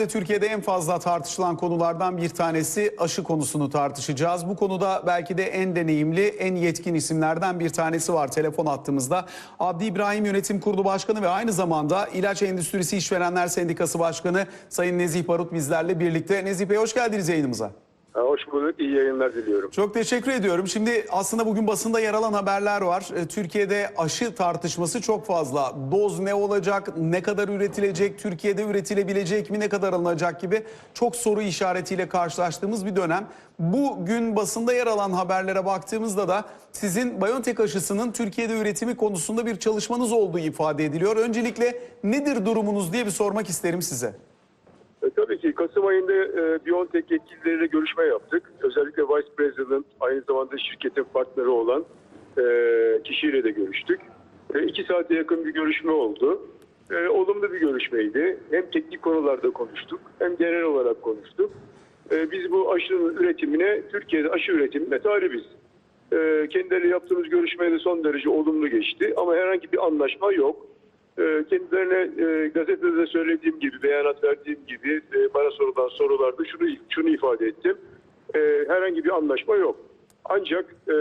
de Türkiye'de en fazla tartışılan konulardan bir tanesi aşı konusunu tartışacağız. Bu konuda belki de en deneyimli, en yetkin isimlerden bir tanesi var telefon attığımızda. Abdi İbrahim Yönetim Kurulu Başkanı ve aynı zamanda İlaç Endüstrisi İşverenler Sendikası Başkanı Sayın Nezih Barut bizlerle birlikte. Nezih Bey hoş geldiniz yayınımıza. Hoş bulduk. İyi yayınlar diliyorum. Çok teşekkür ediyorum. Şimdi aslında bugün basında yer alan haberler var. Ee, Türkiye'de aşı tartışması çok fazla. Doz ne olacak, ne kadar üretilecek, Türkiye'de üretilebilecek mi, ne kadar alınacak gibi çok soru işaretiyle karşılaştığımız bir dönem. Bugün basında yer alan haberlere baktığımızda da sizin BioNTech aşısının Türkiye'de üretimi konusunda bir çalışmanız olduğu ifade ediliyor. Öncelikle nedir durumunuz diye bir sormak isterim size. Tabii ki Kasım ayında e, BioNTech yetkilileriyle görüşme yaptık. Özellikle Vice President aynı zamanda şirketin partneri olan e, kişiyle de görüştük. E, iki saate yakın bir görüşme oldu. E, olumlu bir görüşmeydi. Hem teknik konularda konuştuk hem genel olarak konuştuk. E, biz bu aşının üretimine, Türkiye'de aşı üretimine talibiz. E, kendileriyle yaptığımız görüşmede son derece olumlu geçti ama herhangi bir anlaşma yok. E, kendilerine e, gazetede de söylediğim gibi, beyanat verdiğim gibi e, bana sorulan sorularda şunu şunu ifade ettim. E, herhangi bir anlaşma yok. Ancak e,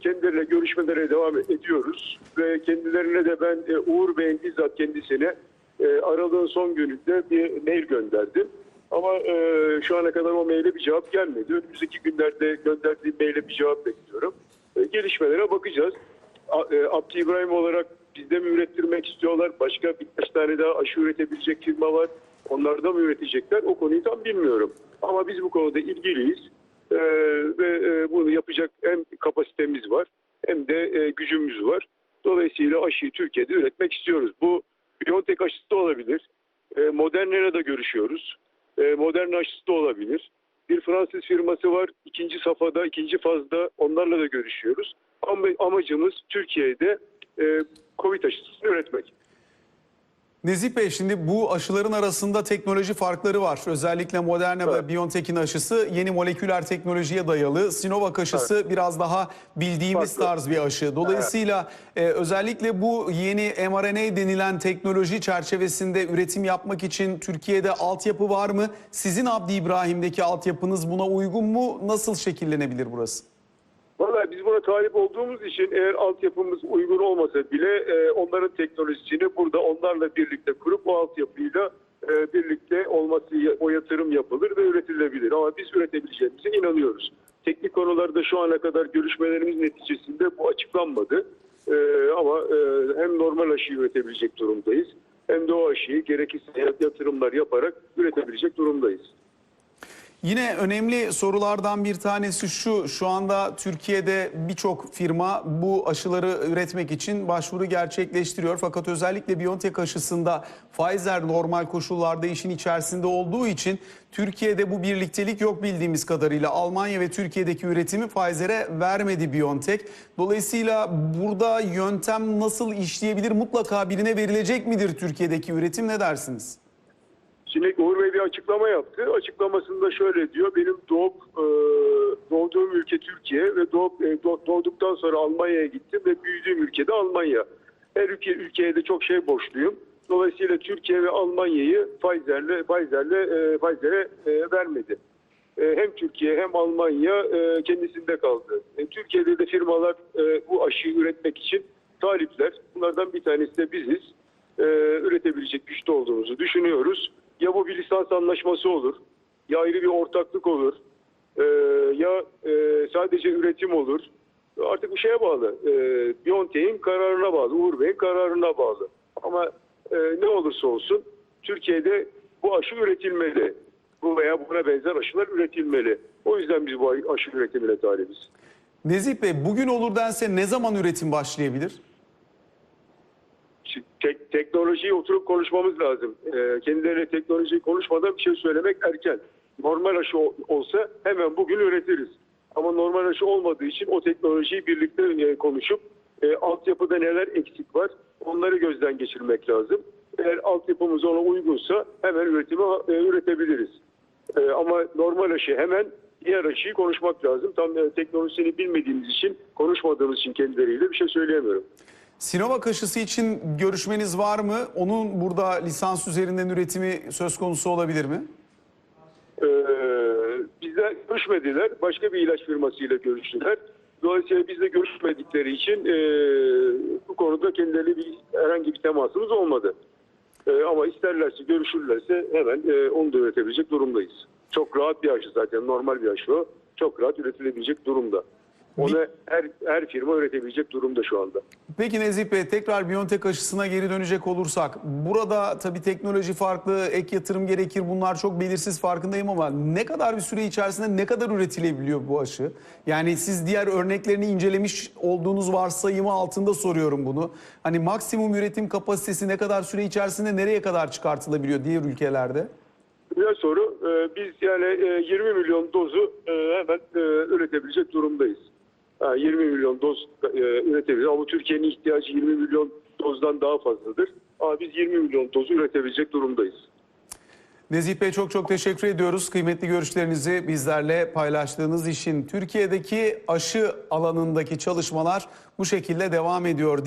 kendileriyle görüşmelere devam ediyoruz ve kendilerine de ben e, Uğur Bey'in bizzat kendisine e, aralığın son gününde bir mail gönderdim. Ama şu ana kadar o maile bir cevap gelmedi. Önümüzdeki günlerde gönderdiğim maile bir cevap bekliyorum. Gelişmelere bakacağız. A- Abdi İbrahim olarak bizde mi ürettirmek istiyorlar? Başka birkaç tane daha aşı üretebilecek firma var. Onlar da mı üretecekler? O konuyu tam bilmiyorum. Ama biz bu konuda ilgiliyiz. E, ve e, bunu yapacak hem kapasitemiz var hem de e, gücümüz var. Dolayısıyla aşıyı Türkiye'de üretmek istiyoruz. Bu Biontech aşısı da olabilir. E, Moderna da görüşüyoruz. E, Moderna aşısı da olabilir. Bir Fransız firması var. ikinci safhada, ikinci fazda onlarla da görüşüyoruz. Ama amacımız Türkiye'de e, Covid aşısını üretmek. Nezih Bey şimdi bu aşıların arasında teknoloji farkları var. Özellikle Moderna ve Evet. BioNTech'in aşısı yeni moleküler teknolojiye dayalı. Sinovac aşısı biraz daha bildiğimiz Farklı. tarz bir aşı. Dolayısıyla e, özellikle bu yeni mRNA denilen teknoloji çerçevesinde üretim yapmak için Türkiye'de altyapı var mı? Sizin Abdi İbrahim'deki altyapınız buna uygun mu? Nasıl şekillenebilir burası? Vallahi biz buna talip olduğumuz için eğer altyapımız uygun olmasa bile e, onların teknolojisini burada onlarla birlikte kurup o altyapıyla e, birlikte olması o yatırım yapılır ve üretilebilir. Ama biz üretebileceğimize inanıyoruz. Teknik konularda şu ana kadar görüşmelerimiz neticesinde bu açıklanmadı. E, ama e, hem normal aşıyı üretebilecek durumdayız hem de o aşıyı gerekirse yatırımlar yaparak üretebilecek durumdayız. Yine önemli sorulardan bir tanesi şu. Şu anda Türkiye'de birçok firma bu aşıları üretmek için başvuru gerçekleştiriyor. Fakat özellikle BioNTech aşısında Pfizer normal koşullarda işin içerisinde olduğu için Türkiye'de bu birliktelik yok bildiğimiz kadarıyla. Almanya ve Türkiye'deki üretimi Pfizer'e vermedi BioNTech. Dolayısıyla burada yöntem nasıl işleyebilir? Mutlaka birine verilecek midir Türkiye'deki üretim? Ne dersiniz? Şimdi Uğur Bey bir açıklama yaptı. Açıklamasında şöyle diyor. Benim doğup e, doğduğum ülke Türkiye ve doğup, e, doğ- doğduktan sonra Almanya'ya gittim ve büyüdüğüm ülkede Almanya. Her ülke ülkeye de çok şey borçluyum. Dolayısıyla Türkiye ve Almanya'yı Pfizer'le Pfizer'le e, Pfizer'e vermedi. Hem Türkiye hem Almanya kendisinde kaldı. Türkiye'de de firmalar bu aşıyı üretmek için talipler. Bunlardan bir tanesi de biziz. Üretebilecek güçte olduğumuzu düşünüyoruz. Ya bu bir lisans anlaşması olur, ya ayrı bir ortaklık olur, e, ya e, sadece üretim olur. Artık bu şeye bağlı. E, Biontech'in kararına bağlı, Uğur Bey'in kararına bağlı. Ama e, ne olursa olsun Türkiye'de bu aşı üretilmeli. Bu veya buna benzer aşılar üretilmeli. O yüzden biz bu aşı üretimine talibiz. Nezih Bey bugün olur dense ne zaman üretim başlayabilir? Tek, teknolojiyi oturup konuşmamız lazım. Ee, kendilerine teknolojiyi konuşmadan bir şey söylemek erken. Normal aşı ol- olsa hemen bugün üretiriz. Ama normal aşı olmadığı için o teknolojiyi birlikte e, konuşup e, altyapıda neler eksik var onları gözden geçirmek lazım. Eğer altyapımız ona uygunsa hemen üretimi e, üretebiliriz. E, ama normal aşı hemen diğer aşıyı konuşmak lazım. Tam e, teknolojisini bilmediğimiz için konuşmadığımız için kendileriyle bir şey söyleyemiyorum. Sinovac aşısı için görüşmeniz var mı? Onun burada lisans üzerinden üretimi söz konusu olabilir mi? Ee, bizle görüşmediler. Başka bir ilaç firmasıyla görüştüler. Dolayısıyla bizle görüşmedikleri için e, bu konuda kendileri bir herhangi bir temasımız olmadı. E, ama isterlerse görüşürlerse hemen e, onu da üretebilecek durumdayız. Çok rahat bir aşı zaten normal bir aşı o. Çok rahat üretilebilecek durumda. Onu her, her firma üretebilecek durumda şu anda. Peki Nezih Bey tekrar Biontech aşısına geri dönecek olursak burada tabii teknoloji farklı, ek yatırım gerekir bunlar çok belirsiz farkındayım ama ne kadar bir süre içerisinde ne kadar üretilebiliyor bu aşı? Yani siz diğer örneklerini incelemiş olduğunuz varsayımı altında soruyorum bunu. Hani maksimum üretim kapasitesi ne kadar süre içerisinde nereye kadar çıkartılabiliyor diğer ülkelerde? Güzel soru. Ee, biz yani e, 20 milyon dozu e, hemen e, üretebilecek durumdayız. Ha, 20 milyon doz e, üretebiliriz ama Türkiye'nin ihtiyacı 20 milyon dozdan daha fazladır. Ama biz 20 milyon dozu üretebilecek durumdayız. Nezih Bey çok çok teşekkür ediyoruz. Kıymetli görüşlerinizi bizlerle paylaştığınız için Türkiye'deki aşı alanındaki çalışmalar bu şekilde devam ediyor diyelim.